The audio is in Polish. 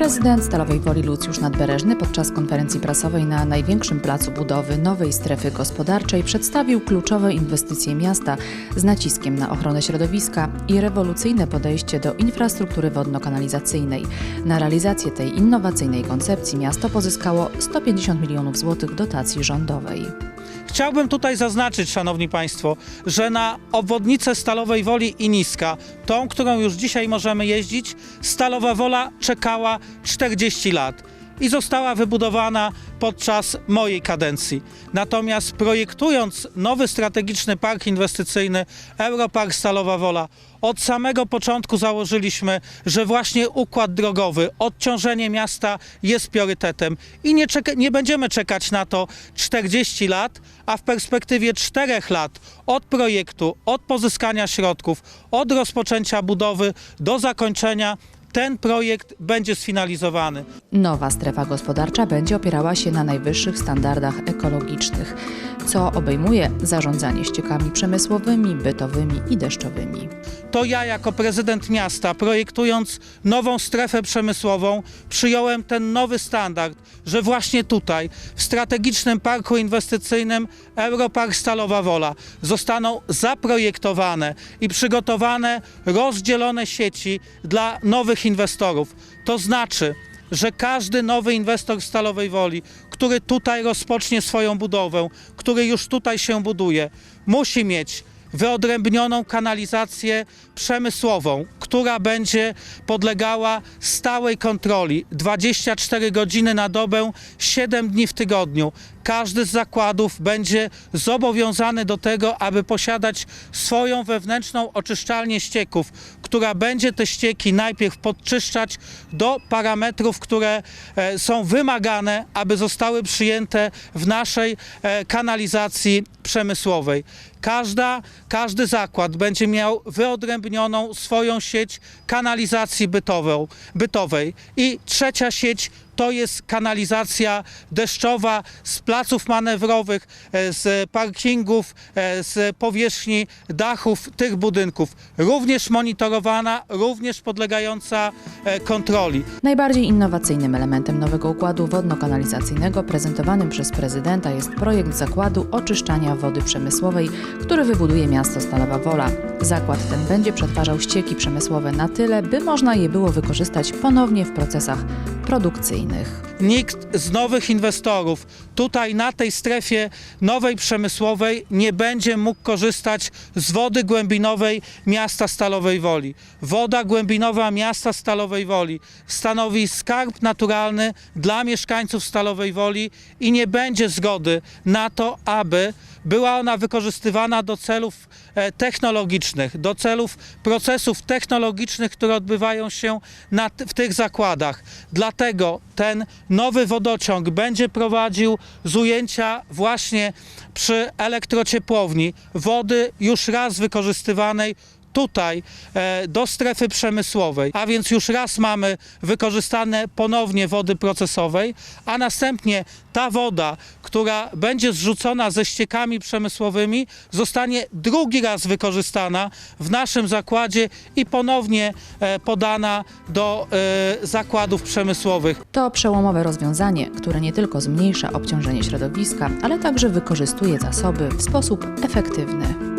Prezydent Stalowej Woli Lucjusz Nadbereżny podczas konferencji prasowej na największym placu budowy nowej strefy gospodarczej przedstawił kluczowe inwestycje miasta z naciskiem na ochronę środowiska i rewolucyjne podejście do infrastruktury wodno-kanalizacyjnej. Na realizację tej innowacyjnej koncepcji miasto pozyskało 150 milionów złotych dotacji rządowej. Chciałbym tutaj zaznaczyć, Szanowni Państwo, że na obwodnicę Stalowej Woli i Niska, tą, którą już dzisiaj możemy jeździć, Stalowa Wola czekała 40 lat i została wybudowana podczas mojej kadencji. Natomiast projektując nowy strategiczny park inwestycyjny Europark Stalowa Wola, od samego początku założyliśmy, że właśnie układ drogowy, odciążenie miasta jest priorytetem i nie, nie będziemy czekać na to 40 lat, a w perspektywie 4 lat od projektu, od pozyskania środków, od rozpoczęcia budowy do zakończenia ten projekt będzie sfinalizowany. Nowa strefa gospodarcza będzie opierała się na najwyższych standardach ekologicznych, co obejmuje zarządzanie ściekami przemysłowymi, bytowymi i deszczowymi. To ja jako prezydent miasta, projektując nową strefę przemysłową, przyjąłem ten nowy standard, że właśnie tutaj, w strategicznym parku inwestycyjnym Europark Stalowa Wola, zostaną zaprojektowane i przygotowane rozdzielone sieci dla nowych inwestorów. To znaczy, że każdy nowy inwestor Stalowej Woli, który tutaj rozpocznie swoją budowę, który już tutaj się buduje, musi mieć wyodrębnioną kanalizację przemysłową, która będzie podlegała stałej kontroli 24 godziny na dobę, 7 dni w tygodniu. Każdy z zakładów będzie zobowiązany do tego, aby posiadać swoją wewnętrzną oczyszczalnię ścieków, która będzie te ścieki najpierw podczyszczać do parametrów, które e, są wymagane, aby zostały przyjęte w naszej e, kanalizacji przemysłowej. Każda, każdy zakład będzie miał wyodrębnioną swoją sieć kanalizacji bytową, bytowej. I trzecia sieć to jest kanalizacja deszczowa z placów manewrowych, e, z parkingów, e, z powierzchni dachów tych budynków. Również monitorowana, również podlegająca e, kontroli. Najbardziej innowacyjnym elementem nowego układu wodno-kanalizacyjnego prezentowanym przez prezydenta jest projekt zakładu oczyszczania wody przemysłowej, który wybuduje miasto Stalowa Wola. Zakład ten będzie przetwarzał ścieki przemysłowe na tyle, by można je było wykorzystać ponownie w procesach produkcyjnych. Nikt z nowych inwestorów tutaj na tej strefie nowej przemysłowej nie będzie mógł korzystać z wody głębinowej miasta Stalowej Woli. Woda głębinowa miasta Stalowej Woli stanowi skarb naturalny dla mieszkańców Stalowej Woli i nie będzie zgody na to, aby była ona wykorzystywana do celów e, technologicznych, do celów procesów technologicznych, które odbywają się na, w tych zakładach. Dlatego ten nowy wodociąg będzie prowadził z ujęcia właśnie przy elektrociepłowni. Wody już raz wykorzystywanej tutaj e, do strefy przemysłowej, a więc już raz mamy wykorzystane ponownie wody procesowej, a następnie ta woda, która będzie zrzucona ze ściekami przemysłowymi, zostanie drugi raz wykorzystana w naszym zakładzie i ponownie e, podana do e, zakładów przemysłowych. To przełomowe rozwiązanie, które nie tylko zmniejsza obciążenie środowiska, ale także wykorzystuje zasoby w sposób efektywny.